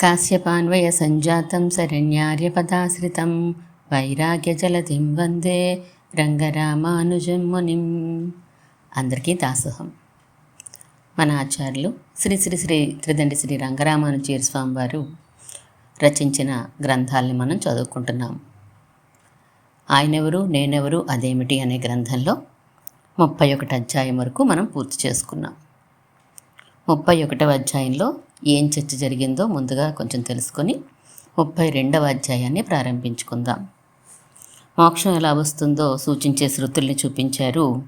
కాశ్యపాన్వయ సంజాతం శరణ్యార్యపదాశ్రితం వైరాగ్యజలధిం వందే రంగరామానుజం మునిం అందరికీ దాసోహం. మన ఆచార్యులు శ్రీ శ్రీ శ్రీ త్రిదండి శ్రీ రంగరామానుజీర స్వామి వారు రచించిన గ్రంథాలని మనం చదువుకుంటున్నాం. ఆయనెవరు నేనెవరు అదేమిటి అనే గ్రంథంలో ముప్పై ఒకటి అధ్యాయం వరకు మనం పూర్తి చేసుకున్నాం. ముప్పై ఒకటవ అధ్యాయంలో ఏం చర్చ జరిగిందో ముందుగా కొంచెం తెలుసుకొని ముప్పై రెండవ అధ్యాయాన్ని ప్రారంభించుకుందాం. మోక్షం ఎలా వస్తుందో సూచించే శృతుల్ని చూపించారు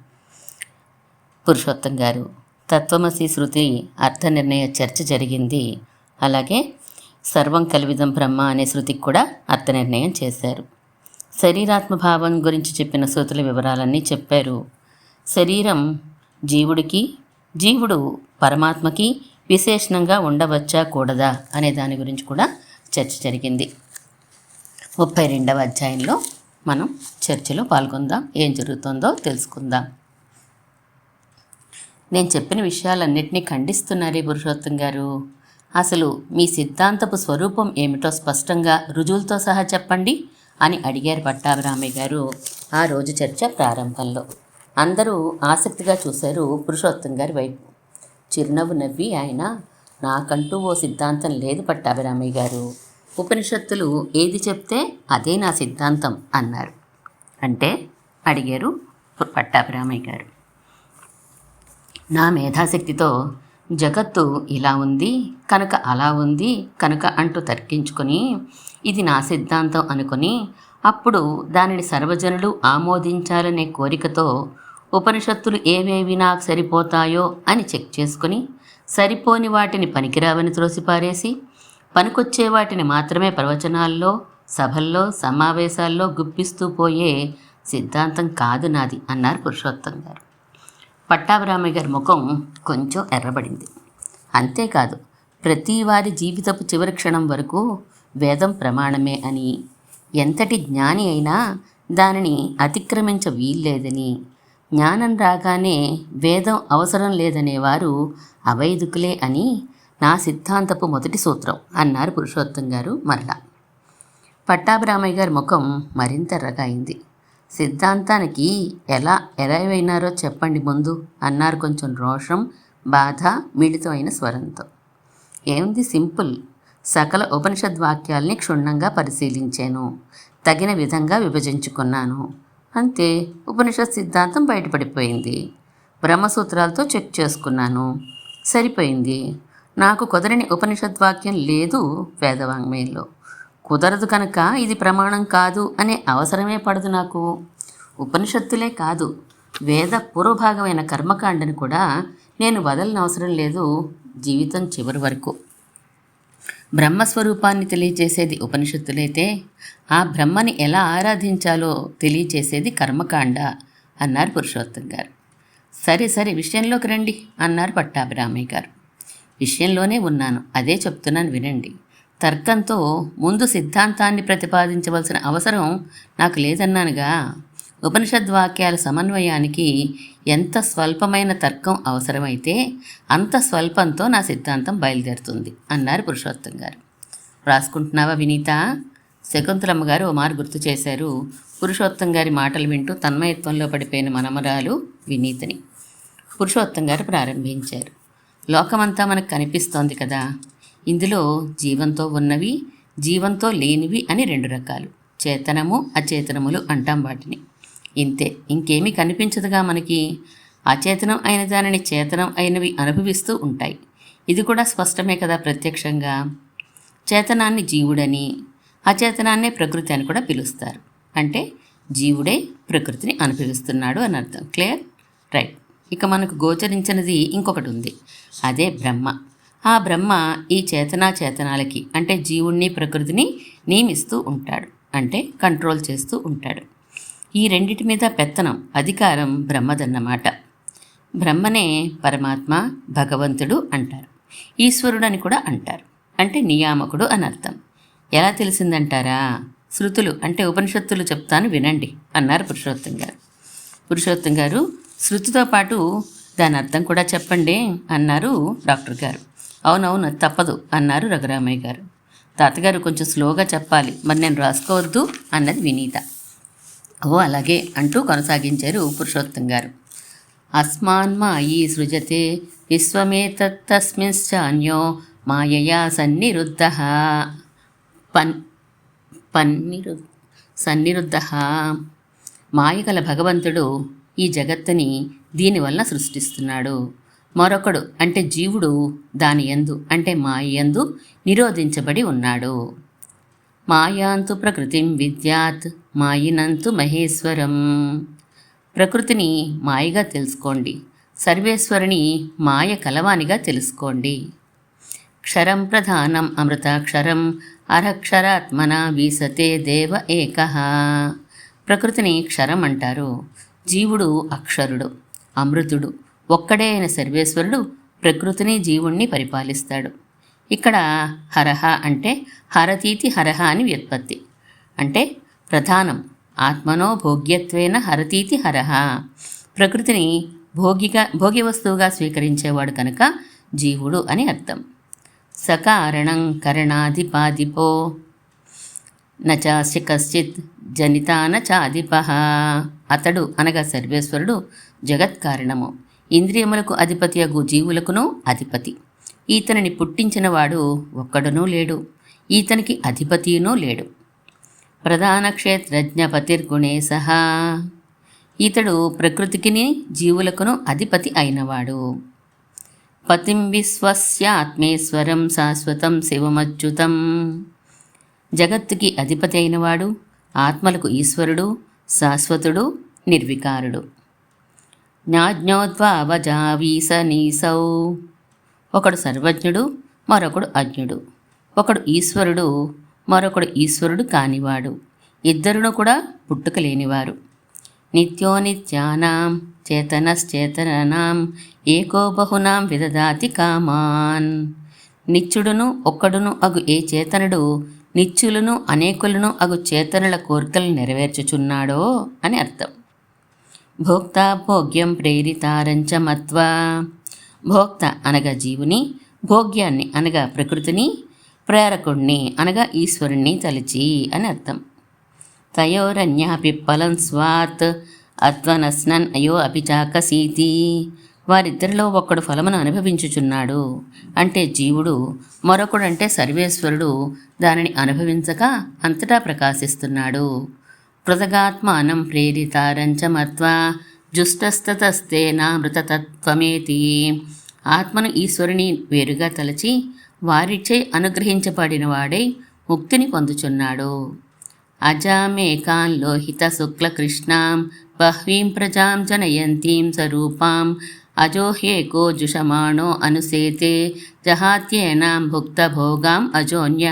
పురుషోత్తం గారు. తత్వమసి శృతి అర్థ నిర్ణయ చర్చ జరిగింది. అలాగే సర్వం కలివిదం బ్రహ్మ అనే శృతికి కూడా అర్థ నిర్ణయం చేశారు. శరీరాత్మభావం గురించి చెప్పిన శృతుల వివరాలన్నీ చెప్పారు. శరీరం జీవుడికి జీవుడు పరమాత్మకి విశేషణంగా ఉండవచ్చా కూడదా అనే దాని గురించి కూడా చర్చ జరిగింది. ముప్పై రెండవ అధ్యాయంలో మనం చర్చలో పాల్గొందాం. ఏం జరుగుతుందో తెలుసుకుందాం. నేను చెప్పిన విషయాలన్నింటినీ ఖండిస్తున్నారే పురుషోత్తం గారు. అసలు మీ సిద్ధాంతపు స్వరూపం ఏమిటో స్పష్టంగా రుజువులతో సహా చెప్పండి అని అడిగారు పట్టాభిరామయ్య గారు ఆ రోజు చర్చ ప్రారంభంలో. అందరూ ఆసక్తిగా చూశారు పురుషోత్తం గారి వైపు. చిరునవ్వు నవ్వి ఆయన నాకంటూ ఓ సిద్ధాంతం లేదు పట్టాభిరామయ్య గారు. ఉపనిషత్తులు ఏది చెప్తే అదే నా సిద్ధాంతం అన్నారు. అంటే అడిగారు పట్టాభిరామయ్య గారు. నా మేధాశక్తితో జగత్తు ఇలా ఉంది కనుక అలా ఉంది కనుక అంటూ తర్కించుకొని ఇది నా సిద్ధాంతం అనుకొని అప్పుడు దానిని సర్వజనులు ఆమోదించాలనే కోరికతో ఉపనిషత్తులు ఏవేవి నాకు సరిపోతాయో అని చెక్ చేసుకుని సరిపోని వాటిని పనికిరావని త్రోసిపారేసి పనికొచ్చే వాటిని మాత్రమే ప్రవచనాల్లో సభల్లో సమావేశాల్లో గుప్పిస్తూ పోయే సిద్ధాంతం కాదు నాది అన్నారు పురుషోత్తం గారు. పట్టాభిరామయ్య గారి ముఖం కొంచెం ఎర్రబడింది. అంతేకాదు ప్రతి వారి జీవితపు చివరి క్షణం వరకు వేదం ప్రమాణమే అని ఎంతటి జ్ఞాని అయినా దానిని అతిక్రమించ వీల్లేదని జ్ఞానం రాగానే వేదం అవసరం లేదనేవారు అవైదుకులే అని నా సిద్ధాంతపు మొదటి సూత్రం అన్నారు పురుషోత్తం గారు మరలా. పట్టాభిరామయ్య గారి ముఖం మరింత ఎర్రగాయింది సిద్ధాంతానికి ఎలా ఎరైవైనారో చెప్పండి ముందు అన్నారు కొంచెం రోషం బాధ మిళితమైన స్వరంతో. ఏంది సింపుల్? సకల ఉపనిషద్ వాక్యాల్ని క్షుణ్ణంగా పరిశీలించాను తగిన విధంగా విభజించుకున్నాను. అంతే ఉపనిషత్ సిద్ధాంతం బయటపడిపోయింది. బ్రహ్మసూత్రాలతో చెక్ చేసుకున్నాను. సరిపోయింది. నాకు కుదరని ఉపనిషద్ వాక్యం లేదు వేదవాంగ్మయంలో. కుదరదు కనుక ఇది ప్రమాణం కాదు అనే అవసరమే పడదు నాకు. ఉపనిషత్తులే కాదు. వేద పూర్వభాగమైన కర్మకాండని కూడా నేను వదలని అవసరం లేదు జీవితం చివరి వరకు. బ్రహ్మస్వరూపాన్ని తెలియచేసేది ఉపనిషత్తులైతే ఆ బ్రహ్మని ఎలా ఆరాధించాలో తెలియచేసేది కర్మకాండ అన్నారు పురుషోత్తం గారు. సరే సరే విషయంలోకి రండి అన్నారు పట్టాభిరామయ్య గారు. విషయంలోనే ఉన్నాను అదే చెప్తున్నాను వినండి. తర్కంతో ముందు సిద్ధాంతాన్ని ప్రతిపాదించవలసిన అవసరం నాకు లేదన్నానుగా. ఉపనిషద్ వాక్యాల సమన్వయానికి ఎంత స్వల్పమైన తర్కం అవసరమైతే అంత స్వల్పంతో నా సిద్ధాంతం బయలుదేరుతుంది అన్నారు పురుషోత్తం గారు. రాసుకుంటున్నావా వినీత? శకుంతలమ్మ గారు ఓ మారు గుర్తు చేశారు. పురుషోత్తం గారి మాటలు వింటూ తన్మయత్వంలో పడిపోయిన మనమరాలు వినీతని. పురుషోత్తం గారు ప్రారంభించారు. లోకమంతా మనకు కనిపిస్తోంది కదా. ఇందులో జీవంతో ఉన్నవి జీవంతో లేనివి అని రెండు రకాలు. చేతనము అచేతనములు అంటాం వాటిని. ఇంతే. ఇంకేమీ కనిపించదుగా మనకి. అచేతనం అయిన దానిని చేతనం అయినవి అనుభవిస్తూ ఉంటాయి. ఇది కూడా స్పష్టమే కదా ప్రత్యక్షంగా. చేతనాన్ని జీవుడని అచేతనాన్నే ప్రకృతి అని కూడా పిలుస్తారు. అంటే జీవుడే ప్రకృతిని అనుభవిస్తున్నాడు అని అర్థం. క్లియర్? రైట్. ఇక మనకు గోచరించినది ఇంకొకటి ఉంది. అదే బ్రహ్మ. ఆ బ్రహ్మ ఈ చేతనా చేతనాలకి అంటే జీవుణ్ణి ప్రకృతిని నియమిస్తూ ఉంటాడు. అంటే కంట్రోల్ చేస్తూ ఉంటాడు. ఈ రెండిటి మీద పెత్తనం అధికారం బ్రహ్మదన్నమాట. బ్రహ్మనే పరమాత్మ భగవంతుడు అంటారు. ఈశ్వరుడు అని కూడా అంటారు. అంటే నియామకుడు అని అర్థం. ఎలా తెలిసిందంటారా? శృతులు అంటే ఉపనిషత్తులు చెప్తాను వినండి అన్నారు పురుషోత్తం గారు. పురుషోత్తం గారు శృతితో పాటు దాని అర్థం కూడా చెప్పండి అన్నారు డాక్టర్ గారు. అవునవును తప్పదు అన్నారు రఘురామయ్య గారు. తాతగారు కొంచెం స్లోగా చెప్పాలి మరి నేను రాసుకోవద్దు అన్నది వినీత. ఓ అలాగే అంటూ కొనసాగించారు పురుషోత్తం గారు. అస్మాన్ ఈ సృజతే విశ్వమేతత్తస్మిశ్చాన్యో మాయయా సన్నిరుద్ధ. పన్ పన్నిరు సన్నిరుద్ధ. మాయగల భగవంతుడు ఈ జగత్తుని దీనివల్ల సృష్టిస్తున్నాడు. మరొకడు అంటే జీవుడు దాని యందు అంటే మాయందు నిరోధించబడి ఉన్నాడు. మాయాంతు ప్రకృతిం విద్యాత్ మాయినంతు మహేశ్వరం. ప్రకృతిని మాయగా తెలుసుకోండి సర్వేశ్వరుని మాయ కలవానిగా తెలుసుకోండి. క్షరం ప్రధానం అమృతాక్షరం అరక్షరాత్మన వీసతే దేవ ఏక. ప్రకృతిని క్షరం అంటారు. జీవుడు అక్షరుడు అమృతుడు ఒక్కడే అయిన సర్వేశ్వరుడు ప్రకృతిని జీవుణ్ణి పరిపాలిస్తాడు. ఇక్కడ హరహ అంటే హరతీతి హరహ అని వ్యుత్పత్తి. అంటే ప్రధానం ఆత్మనో భోగ్యత్వేన హరతీతి హరహ. ప్రకృతిని భోగిగా భోగ్య వస్తువుగా స్వీకరించేవాడు కనుక జీవుడు అని అర్థం. సకారణం కరణాధిపాధిపో నచాసి కశ్చిత్ జనితాన చాధిప అతడు అనగా సర్వేశ్వరుడు జగత్కారణము. ఇంద్రియములకు అధిపతి అగు జీవులకును అధిపతి. ఈతనిని పుట్టించినవాడు ఒక్కడునూ లేడు ఈతనికి అధిపతియునూ లేడు. ప్రధాన క్షేత్రజ్ఞపతిర్గుణే సహా. ఇతడు ప్రకృతికిని జీవులకును అధిపతి అయినవాడు. పతిం విశ్వస్యాత్మేశ్వరం శాశ్వతం శివమచ్యుతం. జగత్తుకి అధిపతి అయినవాడు ఆత్మలకు ఈశ్వరుడు శాశ్వతుడు నిర్వికారుడు. జ్ఞాజ్ఞోద్వావజావీసనీసౌ ఒకడు సర్వజ్ఞుడు మరొకడు అజ్ఞుడు. ఒకడు ఈశ్వరుడు మరొకడు ఈశ్వరుడు కానివాడు. ఇద్దరును కూడా పుట్టుక లేనివారు నిత్యో నిత్యానాం చేతనశ్చేతనాం ఏకో బహునాం విదదాతి కామాన్. నిత్యుడును ఒక్కడును అగు ఏ చేతనుడు నిత్యులను అనేకులను అగు చేతనుల కోరికలు నెరవేర్చుచున్నాడో అని అర్థం. భోక్తా భోగ్యం ప్రేరితారంచ మత్వా. భోక్త అనగా జీవుని భోగ్యాన్ని అనగా ప్రకృతిని ప్రేరకుణ్ణి అనగా ఈశ్వరుణ్ణి తలిచి అని అర్థం. తయోరన్యాపి ఫలం స్వాత్ అత్వనస్నన్ అయో అపిచాకసీతి వారిద్దరిలో ఒకడు ఫలమును అనుభవించుచున్నాడు. అంటే జీవుడు మరొకడంటే సర్వేశ్వరుడు దానిని అనుభవించక అంతటా ప్రకాశిస్తున్నాడు. పృథగాత్మానం ప్రేరితారంచ జుష్టస్తతస్తేనా మృతతత్వమేతి? ఆత్మను ఈశ్వరుని వేరుగా తలచి వారిచే అనుగ్రహించబడిన వాడై ముక్తిని పొందుచున్నాడు. అజామేకాన్ లోహిత శుక్ల కృష్ణాం బహ్వీం ప్రజాం జనయంతీం స్వరూపాం అజోహ్యేకో జుషమాణో అనుసేతే జహాత్యేనాం భుక్తభోగాం అజోన్య.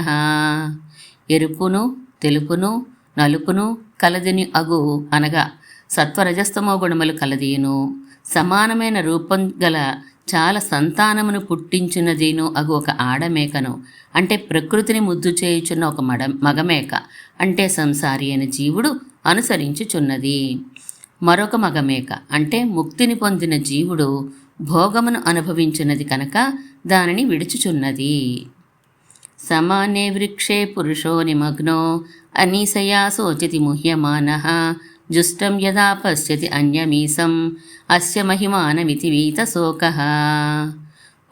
ఎరుపును తెలుపును నలుపును కలదిని అగు అనగా సత్వరజస్తమో గుణములు కలదీను సమానమైన రూపం గల చాలా సంతానమును పుట్టించున్నదిను అగు ఒక ఆడమేకను. అంటే ప్రకృతిని ముద్దు చేయుచున్న ఒక మడ మగమేక. అంటే సంసారి అయిన జీవుడు అనుసరించుచున్నది. మరొక మగమేక. అంటే ముక్తిని పొందిన జీవుడు భోగమును అనుభవించున్నది కనుక దానిని విడుచుచున్నది. సమానే వృక్షే పురుషో నిమగ్నో అనీసయా శోచతి ముహ్యమాన. జుష్టం యదా పశ్యతి అన్యమీసం అస్య మహిమానమితి వీతశోక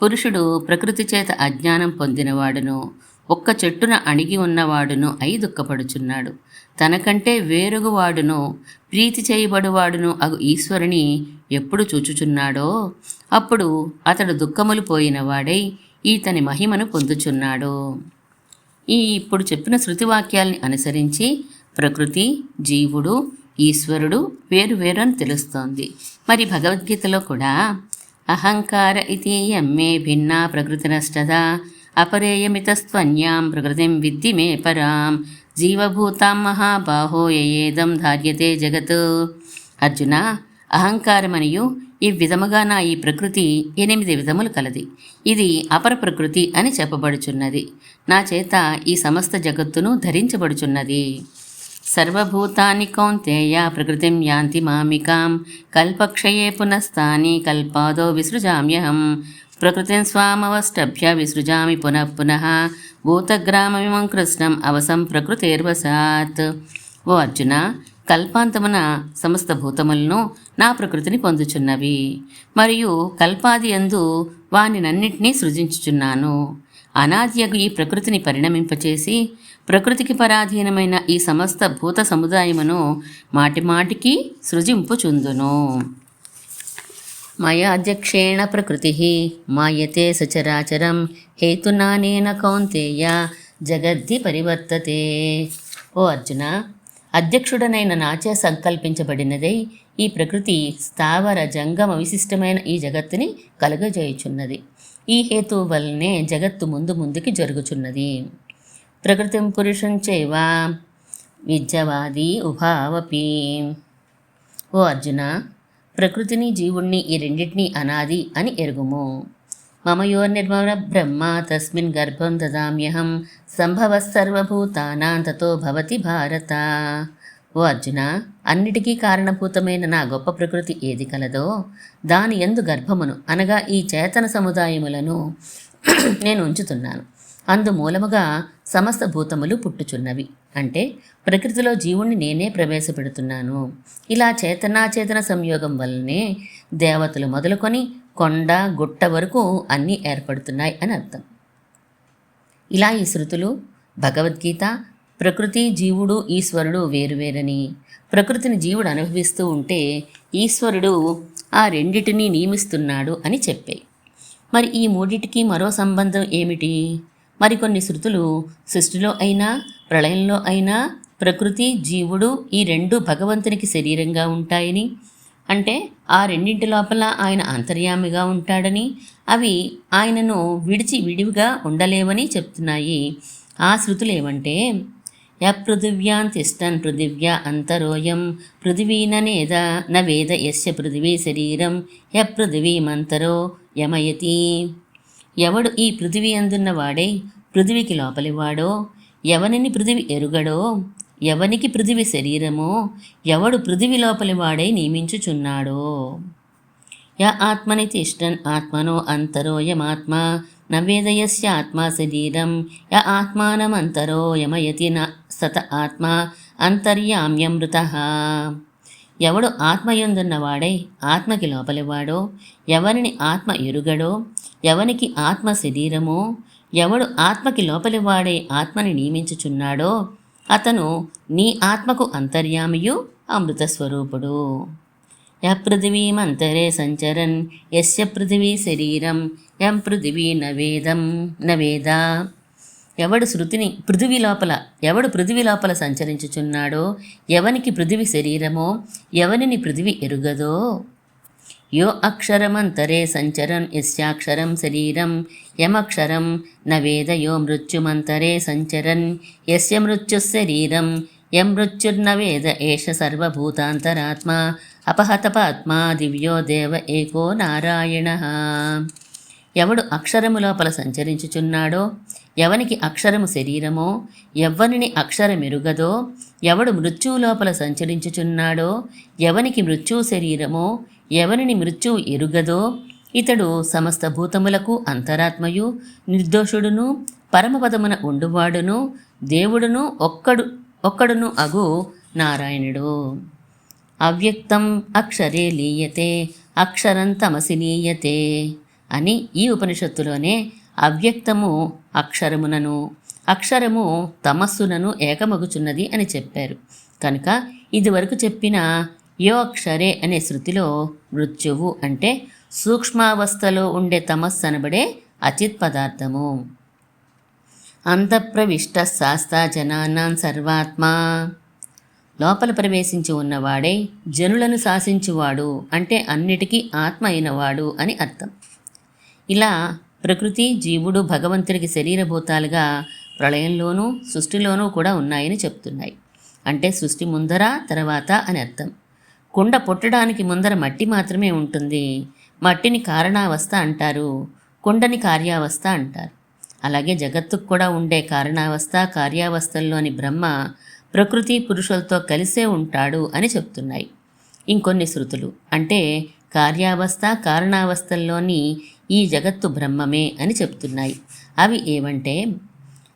పురుషుడు ప్రకృతి చేత అజ్ఞానం పొందినవాడును ఒక్క చెట్టున అణిగి ఉన్నవాడును అయి దుఃఖపడుచున్నాడు. తనకంటే వేరుగువాడును ప్రీతి చేయబడువాడును అగు ఈశ్వరుని ఎప్పుడు చూచుచున్నాడో అప్పుడు అతడు దుఃఖములు పోయినవాడై ఈతని మహిమను పొందుచున్నాడు. ఈ ఇప్పుడు చెప్పిన శృతివాక్యాల్ని అనుసరించి ప్రకృతి జీవుడు ఈశ్వరుడు వేరు వేరు అని తెలుస్తోంది. మరి భగవద్గీతలో కూడా అహంకార ఇది ఎమ్మే భిన్నా ప్రకృతి నష్టదా అపరేయమితస్త్వన్యాం ప్రకృతిం విద్ది మే పరాం జీవభూతాం మహాబాహో ఏదం ధార్యతే జగత్. అర్జున అహంకారమనియు ఈ విధముగా నా ఈ ప్రకృతి ఎనిమిది విధములు కలది. ఇది అపర ప్రకృతి అని చెప్పబడుచున్నది. నా చేత ఈ సమస్త జగత్తును ధరించబడుచున్నది. సర్వభూతాని కౌంతేయ ప్రకృతిం యాంతి మామికాం. కల్పక్షయే పునస్తాని కల్పాదో విసృజామ్యహం. ప్రకృతిం స్వామవష్టభ్య విసృజామి పునః పునః. భూతగ్రామమిమం కృష్ణం అవసం ప్రకృతేర్వసాత్. ఓ అర్జున కల్పాంతమున సమస్త భూతములను నా ప్రకృతిని పొందుచున్నవి. మరియు కల్పాది అందు వానినన్నింటినీ సృజించుచున్నాను. అనాద్యకు ఈ ప్రకృతిని పరిణమింపచేసి ప్రకృతికి పరాధీనమైన ఈ సమస్త భూత సముదాయమును మాటిమాటికి సృజింపుచుందును. మయాధ్యక్షేణ ప్రకృతి మాయతే సచరాచరం హేతునానేన కౌంతేయ జగద్ధి పరివర్తతే. ఓ అర్జున అధ్యక్షుడనైన నాచే సంకల్పించబడినదై ఈ ప్రకృతి స్థావర జంగమ విశిష్టమైన ఈ జగత్తుని కలుగజేయుచున్నది. ఈ హేతు వల్లనే జగత్తు ముందు ముందుకి జరుగుచున్నది. ప్రకృతిం పురుషం చైవ విద్యవాది ఉభావపి. ఓ అర్జున ప్రకృతిని జీవుణ్ణి ఈ రెండింటినీ అనాది అని ఎరుగుము. మమయో నిర్మల బ్రహ్మ తస్మిన్ గర్భం దదామ్యహం సంభవ సర్వభూతానాం తతో భవతి భారత. ఓ అర్జున అన్నిటికీ కారణభూతమైన నా గొప్ప ప్రకృతి ఏది కలదో దాని ఎందు గర్భమును అనగా ఈ చేతన సముదాయములను నేను ఉంచుతున్నాను. అందు మూలముగా సమస్త భూతములు పుట్టుచున్నవి. అంటే ప్రకృతిలో జీవుణ్ణి నేనే ప్రవేశపెడుతున్నాను. ఇలా చేతనాచేతన సంయోగం వల్లనే దేవతలు మొదలుకొని కొండ గుట్ట వరకు అన్నీ ఏర్పడుతున్నాయి అని అర్థం. ఇలా ఈ శృతులు భగవద్గీత ప్రకృతి జీవుడు ఈశ్వరుడు వేరువేరని ప్రకృతిని జీవుడు అనుభవిస్తూ ఉంటే ఈశ్వరుడు ఆ రెండిటిని నియమిస్తున్నాడు అని చెప్పాయి. మరి ఈ మూడిటికి మరో సంబంధం ఏమిటి? మరికొన్ని శృతులు సృష్టిలో అయినా ప్రళయంలో అయినా ప్రకృతి జీవుడు ఈ రెండు భగవంతునికి శరీరంగా ఉంటాయని. అంటే ఆ రెండింటి లోపల ఆయన అంతర్యామిగా ఉంటాడని అవి ఆయనను విడిచి విడివిగా ఉండలేవని చెప్తున్నాయి. ఆ శృతులు ఏమంటే య తిష్టన్ పృథివ్యా అంతరోయం పృథివీననేద న వేద యస్య పృథివీ శరీరం య పృథివీమంతరో యమయతి. ఎవడు ఈ పృథివీ అందున్న వాడై? పృథివికి లోపలివాడో ఎవనిని పృథివి ఎరుగడో? ఎవనికి పృథివి శరీరమో? ఎవడు పృథివి లోపలి వాడై నియమించుచున్నాడో? య ఆత్మని తిష్టన్ ఆత్మనో అంతరో యమాత్మ నవేదయస్య ఆత్మా శరీరం. య ఆత్మానమంతరోయమయతి న సత ఆత్మ అంతర్యామ్యమృత ఎవడు ఆత్మయందున్నవాడై ఆత్మకి లోపలివాడో ఎవరిని ఆత్మ ఎరుగడో? ఎవనికి ఆత్మ శరీరమో ఎవడు ఆత్మకి లోపలి వాడే ఆత్మని నియమించుచున్నాడో అతను నీ ఆత్మకు అంతర్యామియు అమృత స్వరూపుడు. య సంచరన్ యస్య పృథివీ శరీరం యం పృథివీ నవేదం నవేద ఎవడు శృతిని పృథివీ లోపల ఎవడు పృథివీ లోపల సంచరించుచున్నాడో ఎవనికి పృథివి శరీరమో ఎవనిని పృథివి ఎరుగదో యో అక్షరమంతరే సంచరన్ యస్యాక్షరం శరీరం యమక్షరం న వేద యో మృత్యుమంతరే సంచరన్ యస్య మృత్యుశరీరం యం మృత్యుర్న వేద ఏష సర్వభూతాంతరాత్మ అపహతపాత్మా దివ్యో దేవ ఏకో నారాయణ. ఎవడు అక్షరము లోపల సంచరించుచున్నాడో ఎవనికి అక్షరము శరీరమో ఎవ్వనిని అక్షరమెరుగదో ఎవడు మృత్యువు లోపల సంచరించుచున్నాడో ఎవనికి మృత్యువు శరీరమో ఎవరిని మృత్యువు ఎరుగదో ఇతడు సమస్త భూతములకు అంతరాత్మయు నిర్దోషుడును పరమపదమున ఉండువాడును దేవుడును ఒక్కడు ఒక్కడును అగు నారాయణుడు. అవ్యక్తం అక్షరే లీయతే అక్షరం తమసి లీయతే అని ఈ ఉపనిషత్తులోనే అవ్యక్తము అక్షరమునను అక్షరము తమస్సునను ఏకమగుచున్నది అని చెప్పారు. కనుక ఇదివరకు చెప్పిన యో అక్షరే అనే శృతిలో మృత్యువు అంటే సూక్ష్మావస్థలో ఉండే తమస్సు అనబడే అచిత్ పదార్థము. అంతఃప్రవిష్ట శాస్తా జనానాం సర్వాత్మా. లోపల ప్రవేశించి ఉన్నవాడే జనులను శాసించువాడు అంటే అన్నిటికీ ఆత్మ అయినవాడు అని అర్థం. ఇలా ప్రకృతి జీవుడు భగవంతుడికి శరీరభూతాలుగా ప్రళయంలోనూ సృష్టిలోనూ కూడా ఉన్నాయని చెప్తున్నాయి. అంటే సృష్టి ముందర తర్వాత అని అర్థం. కుండ పుట్టడానికి ముందర మట్టి మాత్రమే ఉంటుంది. మట్టిని కారణావస్థ అంటారు. కుండని కార్యావస్థ అంటారు. అలాగే జగత్తుకు కూడా ఉండే కారణావస్థ కార్యావస్థల్లోని బ్రహ్మ ప్రకృతి పురుషులతో కలిసే ఉంటాడు అని చెప్తున్నాయి. ఇంకొన్ని శృతులు. అంటే కార్యావస్థ కారణావస్థల్లోని ఈ జగత్తు బ్రహ్మమే అని చెప్తున్నాయి. అవి ఏవంటే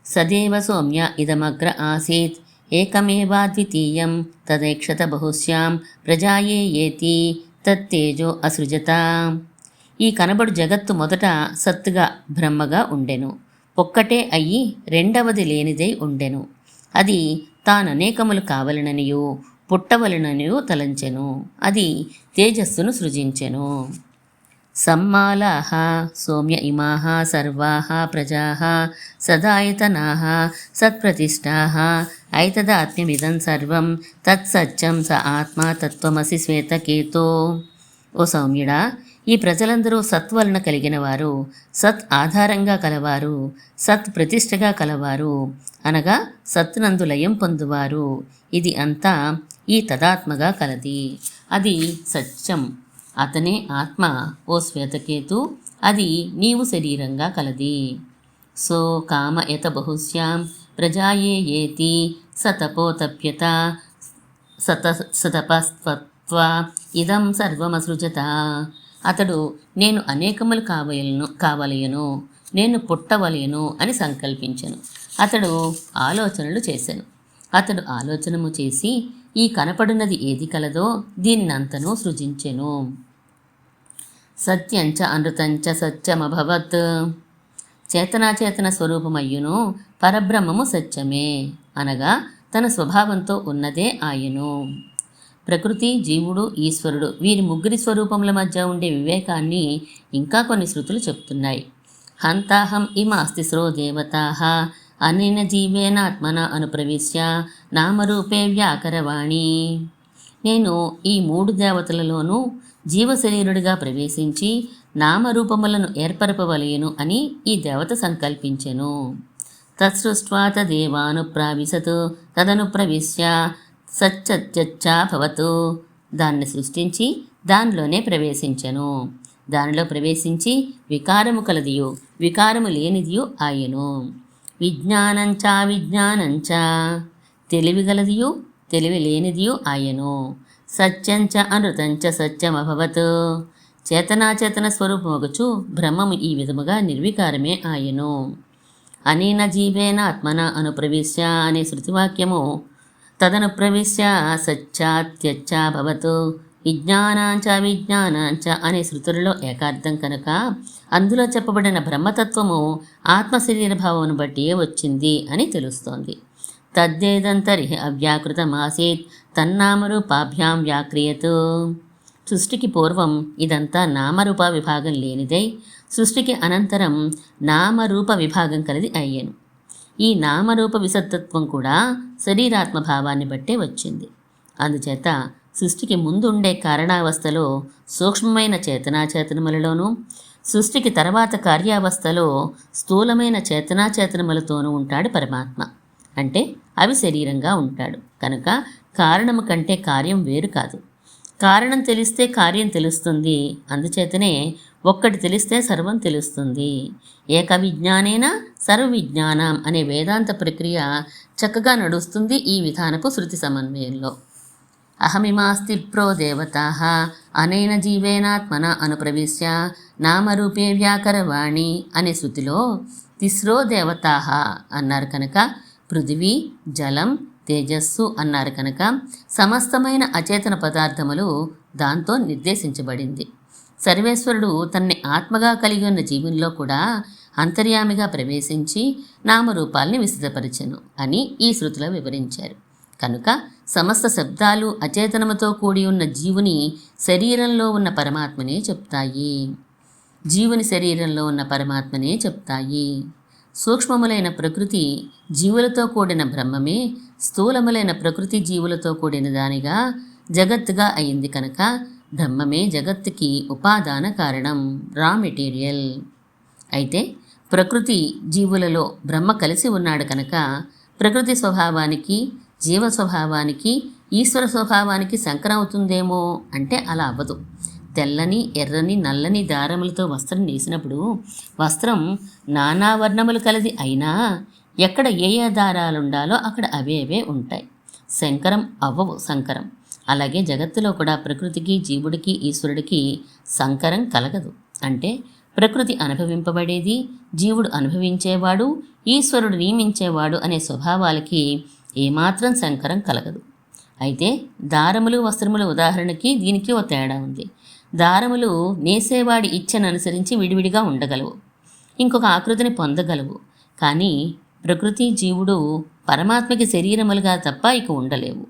సదేవ సౌమ్య ఇదమగ్ర ఆసీత్ ఏకమేవాద్వితీయం తదేక్షత బహుశ్యాం ప్రజాయే ఏతి తత్తేజో అసృజత ఈ కనబడు జగత్తు మొదట సత్తుగా బ్రహ్మగా ఉండెను. ఒక్కటే అయ్యి రెండవది లేనిదై ఉండెను. అది తాననేకములు కావలననియు పుట్టవలననియు తలంచెను. అది తేజస్సును సృజించెను. సమ్మాలాహ సౌమ్య ఇమాహ సర్వాహ ప్రజా సదాయతనా సత్ప్రతిష్టాః ఐతదాత్మ్యమిదం సర్వం తత్సత్యం స ఆత్మా తత్వమసి శ్వేతకేతో ఓ సౌమ్యుడా ఈ ప్రజలందరూ సత్ వలన కలిగిన వారు సత్ ఆధారంగా కలవారు సత్ ప్రతిష్టగా కలవారు అనగా సత్నందు లయం పొందువారు. ఇది అంతా ఈ తదాత్మగా కలది. అది సత్యం. అతనే ఆత్మ ఓ శ్వేతకేతు అది నీవు శరీరంగా కలది. సో కామ యత బహుశ్యాం ప్రజాయే ఏతి సతపోతప్యత సత సతపస్త్వ ఇదం సర్వమసృజత అతడు నేను అనేకములు కావలను కావలయను నేను పుట్టవలయను అని సంకల్పించను. అతడు ఆలోచనలు చేశాను అతడు ఆలోచనము చేసి ఈ కనపడినది ఏది కలదో దీనినంతను సృజించెను. సత్యంచ అనృతంచ సత్యమభవత్ చేతనాచేతన స్వరూపమయ్యును పరబ్రహ్మము సత్యమే. అనగా తన స్వభావంతో ఉన్నదే ఆయను. ప్రకృతి జీవుడు ఈశ్వరుడు వీరి ముగ్గురి స్వరూపముల మధ్య ఉండే వివేకాన్ని ఇంకా కొన్ని శృతులు చెప్తున్నాయి. హంతాహం ఇమాస్తి స్రో దేవతాః అనేన జీవేన ఆత్మన అనుప్రవేశ్య నామరూపే వ్యాకరవాణి. నేను ఈ మూడు దేవతలలోనూ జీవశరీరుడిగా ప్రవేశించి నామరూపములను ఏర్పరపవలయను అని ఈ దేవత సంకల్పించెను. తత్సృష్ట్వా తదేవానుప్రావిశతు తదను ప్రవిశ్య సత్యత్యచ్చాభవతు దాన్ని సృష్టించి దానిలోనే ప్రవేశించెను. దానిలో ప్రవేశించి వికారము కలదియు వికారము లేనిదియు ఆయను. విజ్ఞానంచా విజ్ఞానంచ తెలివిగలదియు తెలివి లేనిదియు ఆయను. సత్యంచ అనృతంచ సత్యమభవత్. చేతనాచేతన స్వరూపమగుచు బ్రహ్మము ఈ విధముగా నిర్వికారమే ఆయను. అనేన జీవేన ఆత్మన అనుప్రవిశ్య అనే శృతివాక్యము తదను ప్రవిశ్య సత్యాత్యచ్చ భవతు విజ్ఞానాంచ విజ్ఞానాంచ అనే శృతులలో ఏకార్థం కనుక అందులో చెప్పబడిన బ్రహ్మతత్వము ఆత్మశరీర భావమును బట్టి వచ్చింది అని తెలుస్తోంది. తద్దేదంతరి అవ్యాకృతమాసీత్ తన్నామరూపాభ్యాం వ్యాక్రియతు. సృష్టికి పూర్వం ఇదంతా నామరూప విభాగం లేనిదై సృష్టికి అనంతరం నామరూప విభాగం కలిది అయ్యాను. ఈ నామరూప విసత్తత్వం కూడా శరీరాత్మ భావాన్ని బట్టే వచ్చింది. అందుచేత సృష్టికి ముందుండే కారణావస్థలో సూక్ష్మమైన చేతనాచేతనములలోనూ సృష్టికి తర్వాత కార్యావస్థలో స్థూలమైన చేతనాచేతనములతోనూ ఉంటాడు పరమాత్మ. అంటే అవి శరీరంగా ఉంటాడు. కనుక కారణము కంటే కార్యం వేరు కాదు. కారణం తెలిస్తే కార్యం తెలుస్తుంది. అందుచేతనే ఒక్కటి తెలిస్తే సర్వం తెలుస్తుంది. ఏక విజ్ఞానేన సర్వ విజ్ఞానం అనే వేదాంత ప్రక్రియ చక్కగా నడుస్తుంది ఈ విధానపు శృతి సమన్వయంలో. అహమిమాస్తి ప్రో దేవతా అనేన జీవేనాత్మన అనుప్రవిశ్య నామరూపే వ్యాకరవాణి అనే శృతిలో తిస్రో దేవతా అన్నారు కనుక పృథివీ జలం తేజస్సు అన్నారు కనుక సమస్తమైన అచేతన పదార్థములు దాంతో నిర్దేశించబడింది. సర్వేశ్వరుడు తన్ని ఆత్మగా కలిగి ఉన్న జీవుల్లో కూడా అంతర్యామిగా ప్రవేశించి నామరూపాల్ని విస్తృతపరచను అని ఈ శృతిలో వివరించారు. కనుక సమస్త శబ్దాలు అచేతనముతో కూడి ఉన్న జీవుని శరీరంలో ఉన్న పరమాత్మనే చెప్తాయి. జీవుని శరీరంలో ఉన్న పరమాత్మనే చెప్తాయి. సూక్ష్మములైన ప్రకృతి జీవులతో కూడిన బ్రహ్మమే స్థూలములైన ప్రకృతి జీవులతో కూడిన దానిగా జగత్తుగా అయింది కనుక బ్రహ్మమే జగత్తుకి ఉపాదాన కారణం రా మెటీరియల్. అయితే ప్రకృతి జీవులలో బ్రహ్మ కలిసి ఉన్నాడు కనుక ప్రకృతి స్వభావానికి జీవ స్వభావానికి ఈశ్వర స్వభావానికి సంకరం అవుతుందేమో అంటే అలా అవ్వదు. తెల్లని ఎర్రని నల్లని దారములతో వస్త్రం నేసినప్పుడు వస్త్రం నానా వర్ణములు కలది అయినా ఎక్కడ ఏ ఏ దారాలు ఉండాలో అక్కడ అవే అవే ఉంటాయి. శంకరం అవ్వవు సంకరం. అలాగే జగత్తులో కూడా ప్రకృతికి జీవుడికి ఈశ్వరుడికి సంకరం కలగదు. అంటే ప్రకృతి అనుభవింపబడేది జీవుడు అనుభవించేవాడు ఈశ్వరుడు నియమించేవాడు అనే స్వభావాలకి ఏమాత్రం సంకరం కలగదు. అయితే దారములు వస్త్రముల ఉదాహరణకి దీనికి ఓ తేడా ఉంది. దారములు నేసేవాడి ఇచ్చను అనుసరించి విడివిడిగా ఉండగలవు. ఇంకొక ఆకృతిని పొందగలవు. కానీ ప్రకృతి జీవుడు పరమాత్మకి శరీరములుగా తప్ప ఇక ఉండలేవు.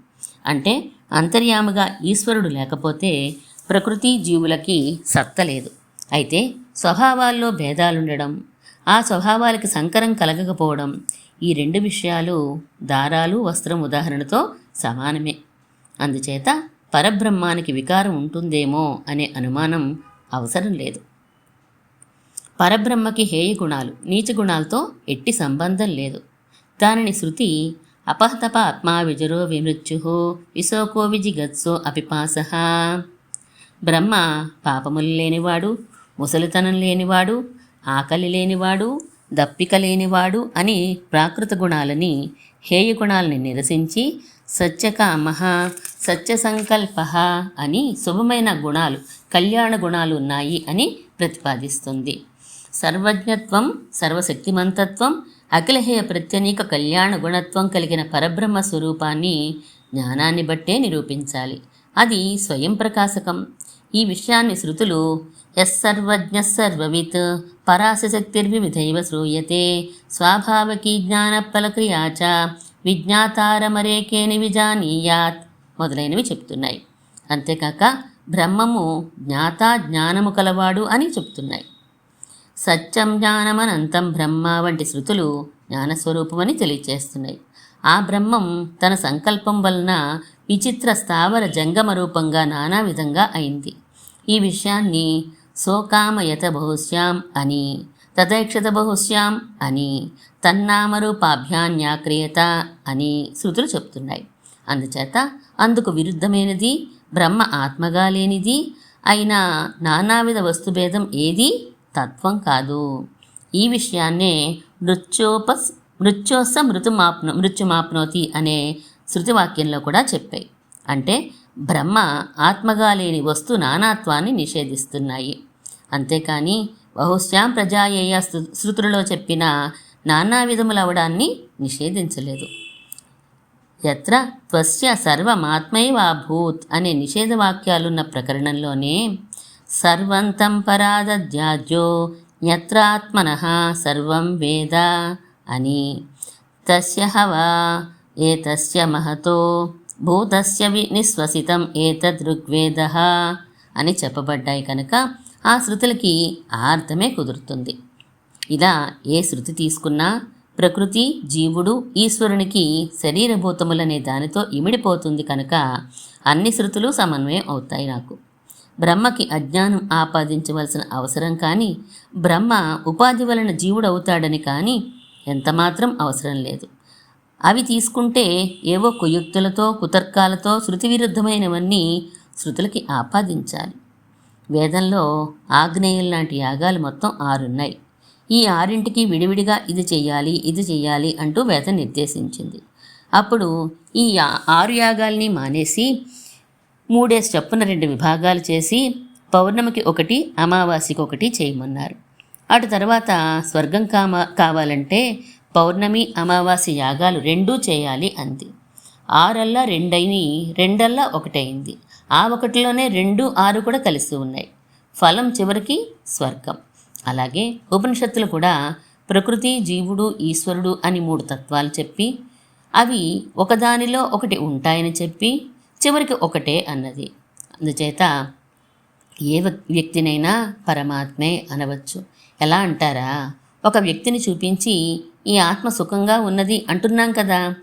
అంటే అంతర్యాముగా ఈశ్వరుడు లేకపోతే ప్రకృతి జీవులకి సత్త లేదు. అయితే స్వభావాల్లో భేదాలుండడం ఆ స్వభావాలకి సంకరం కలగకపోవడం ఈ రెండు విషయాలు దారాలు వస్త్రం ఉదాహరణతో సమానమే. అందుచేత పరబ్రహ్మానికి వికారం ఉంటుందేమో అనే అనుమానం అవసరం లేదు. పరబ్రహ్మకి హేయ గుణాలు నీచ గుణాలతో ఎట్టి సంబంధం లేదు. దానిని శృతి అపహతప ఆత్మా విజరో విమృత్యు విశోకో విజిగత్సో అపిపాస. బ్రహ్మ పాపములు లేనివాడు ముసలితనం లేనివాడు ఆకలి లేనివాడు దప్పిక లేనివాడు అని ప్రాకృత గుణాలని హేయ గుణాలని నిరసించి సత్యకామహ సత్య సంకల్ప అని శుభమైన గుణాలు కళ్యాణ గుణాలు ఉన్నాయి అని ప్రతిపాదిస్తుంది. సర్వజ్ఞత్వం సర్వశక్తిమంతత్వం అఖిలహేయ ప్రత్యనీక కళ్యాణ గుణత్వం కలిగిన పరబ్రహ్మ స్వరూపాన్ని జ్ఞానాన్ని బట్టే నిరూపించాలి. అది స్వయం ప్రకాశకం. ఈ విషయాన్ని శృతులు యస్సర్వజ్ఞ సర్వవిత్ పరాశశక్తిర్వివిధైవ శ్రూయతే స్వాభావకీ జ్ఞానఫలక్రియా చ విజ్ఞాతారమరేకేని విజానీయాత్ మొదలైనవి చెప్తున్నాయి. అంతేకాక బ్రహ్మము జ్ఞాత జ్ఞానము కలవాడు అని చెప్తున్నాయి. సత్యం జ్ఞానమనంతం బ్రహ్మ వంటి శృతులు జ్ఞానస్వరూపమని తెలియచేస్తున్నాయి. ఆ బ్రహ్మం తన సంకల్పం వలన విచిత్ర స్థావర జంగమ రూపంగా నానా విధంగా అయింది. ఈ విషయాన్ని సోకామయత బహుశ్యాం అని తథైక్షత బహుశ్యాం అని తన్నామరూపాభ్యాన్యాక్రియత అని శృతులు చెప్తున్నాయి. అందుచేత అందుకు విరుద్ధమైనది బ్రహ్మ ఆత్మగా లేనిది అయినా నానావిధ వస్తుభేదం ఏది? తత్వం కాదు. ఈ విషయాన్నే మృత్యోపస్ మృత్యోస మృతుమాప్న మృత్యుమాప్నోతి అనే శృతివాక్యంలో కూడా చెప్పాయి. అంటే బ్రహ్మ ఆత్మగా లేని వస్తు నానాత్వాన్ని నిషేధిస్తున్నాయి. అంతేకాని బహుశ్యాం ప్రజాయేయ శృ- శృతులలో చెప్పిన నానా విధములవడాన్ని నిషేధించలేదు. యత్ర త్వస్య సర్వమాత్మైవాభూత్ అనే నిషేధవాక్యాలున్న ప్రకరణంలోనే సర్వంతం పరాదధ్యాజ్యో యత్రాత్మన సర్వం వేద అని. తస్య హవా ఏతస్య మహతో భూతస్య వి నిశ్వసితం ఏతదృగ్వేద అని చెప్పబడ్డాయి కనుక ఆ శృతులకి ఆ అర్థమే కుదురుతుంది. ఇలా ఏ శృతి తీసుకున్నా ప్రకృతి జీవుడు ఈశ్వరునికి శరీరభూతములనే దానితో ఇమిడిపోతుంది కనుక అన్ని శృతులు సమన్వయం అవుతాయి నాకు. బ్రహ్మకి అజ్ఞానం ఆపాదించవలసిన అవసరం కానీ బ్రహ్మ ఉపాధి వలన జీవుడవుతాడని కానీ ఎంతమాత్రం అవసరం లేదు. అవి తీసుకుంటే ఏవో కుయుక్తులతో కుతర్కాలతో శృతి విరుద్ధమైనవన్నీ శృతులకి ఆపాదించాలి. వేదంలో ఆగ్నేయం లాంటి యాగాలు మొత్తం ఆరున్నాయి. ఈ ఆరింటికి విడివిడిగా ఇది చెయ్యాలి ఇది చెయ్యాలి అంటూ వేదం నిర్దేశించింది. అప్పుడు ఈ యా- ఆరు యాగాల్ని మానేసి మూడేసి చొప్పున రెండు విభాగాలు చేసి పౌర్ణమికి ఒకటి అమావాస్యకి ఒకటి చేయమన్నారు. అటు తర్వాత స్వర్గం కామ కావాలంటే పౌర్ణమి అమావాస్య యాగాలు రెండూ చేయాలి అంది. ఆరల్లా రెండైని రెండల్లా ఒకటైంది. ఆ ఒకటిలోనే రెండు ఆరు కూడా కలిసి ఉన్నాయి. ఫలం చివరికి స్వర్గం. అలాగే ఉపనిషత్తులు కూడా ప్రకృతి జీవుడు ఈశ్వరుడు అని మూడు తత్వాలు చెప్పి అవి ఒకదానిలో ఒకటి ఉంటాయని చెప్పి చివరికి ఒకటే అన్నది. అందుచేత ఏ వ్యక్- వ్యక్తినైనా పరమాత్మే అనవచ్చు. ఎలా అంటారా? ఒక వ్యక్తిని చూపించి ఈ ఆత్మ సుఖంగా ఉన్నది అంటున్నాం కదా.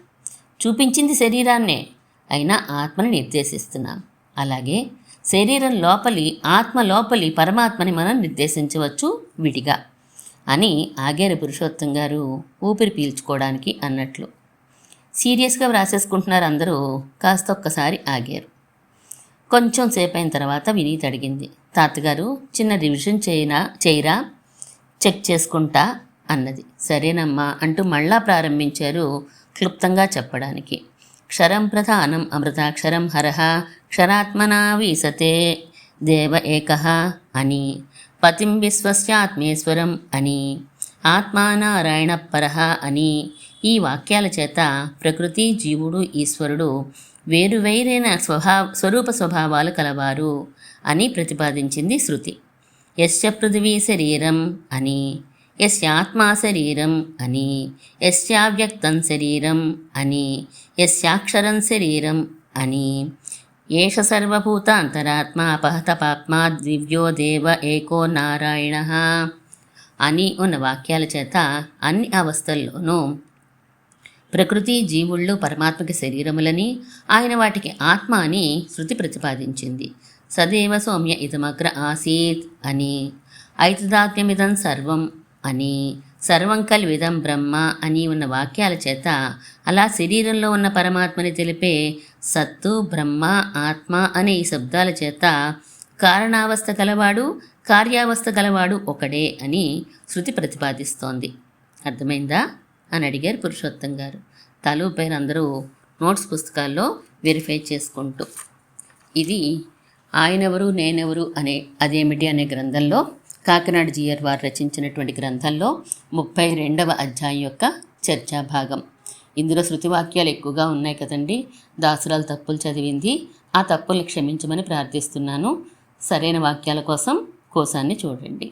చూపించింది శరీరాన్నే అయినా ఆత్మని నిర్దేశిస్తున్నాం. అలాగే శరీరం లోపలి ఆత్మ లోపలి పరమాత్మని మనం నిర్దేశించవచ్చు విడిగా అని ఆగేరు పురుషోత్తం గారు ఊపిరి పీల్చుకోవడానికి అన్నట్లు. సీరియస్గా వ్రాసేసుకుంటున్నారు అందరూ కాస్త ఒక్కసారి ఆగారు. కొంచెం సేపు అయిన తర్వాత వినీత్ అడిగింది తాతగారు చిన్న రివిజన్ చేయనా చేయరా? చెక్ చేసుకుంటా అన్నది. సరేనమ్మా అంటూ మళ్ళా ప్రారంభించారు క్లుప్తంగా చెప్పడానికి. క్షరం ప్రధానం అమృతాక్షరం హరహ క్షరాత్మనా వీసతే దేవ ఏక అని పతిం విశ్వస్యాత్మేశ్వరం అని ఆత్మానారాయణ పరహ అని ఈ వాక్యాల చేత ప్రకృతి జీవుడు ఈశ్వరుడు వేరువేరైన స్వభావ స్వరూప స్వభావాలు కలవారు అని ప్రతిపాదించింది శృతి. యస్య పృథివీ శరీరం అని యస్యాత్మా శరీరం అని యస్యావ్యక్తం శరీరం అని యస్యాక్షరం శరీరం అని ఏష సర్వభూతాంతరాత్మా అపహతపాత్మా దివ్యో దేవ ఏకో నారాయణ అని ఉన్న వాక్యాల చేత అన్ని అవస్థల్లోనూ ప్రకృతి జీవుళ్ళు పరమాత్మకి శరీరములని ఆయన వాటికి ఆత్మ అని శృతి ప్రతిపాదించింది. సదేవ సౌమ్య ఇదమగ్ర ఆసీత్ అని ఐతదాత్మ్యమిదం సర్వం అని సర్వం కల్విదం బ్రహ్మ అని ఉన్న వాక్యాల చేత అలా శరీరంలో ఉన్న పరమాత్మని తెలిపే సత్తు బ్రహ్మ ఆత్మ అనే ఈ శబ్దాల చేత కారణావస్థ గలవాడు కార్యావస్థ గలవాడు ఒకడే అని శృతి ప్రతిపాదిస్తోంది. అర్థమైందా? అని అడిగారు పురుషోత్తం గారు. తలు పేరు అందరూ నోట్స్ పుస్తకాల్లో వెరిఫై చేసుకుంటూ. ఇది ఆయనెవరు నేనెవరు అనే అదేమిటి అనే గ్రంథంలో కాకినాడ జీఆర్ వారు రచించినటువంటి గ్రంథంలో ముప్పై రెండవ అధ్యాయం యొక్క చర్చా భాగం. ఇందులో శృతివాక్యాలు ఎక్కువగా ఉన్నాయి కదండి. దాసురాలు తప్పులు చదివింది. ఆ తప్పుల్ని క్షమించమని ప్రార్థిస్తున్నాను. సరైన వాక్యాల కోసం కోసాన్ని చూడండి.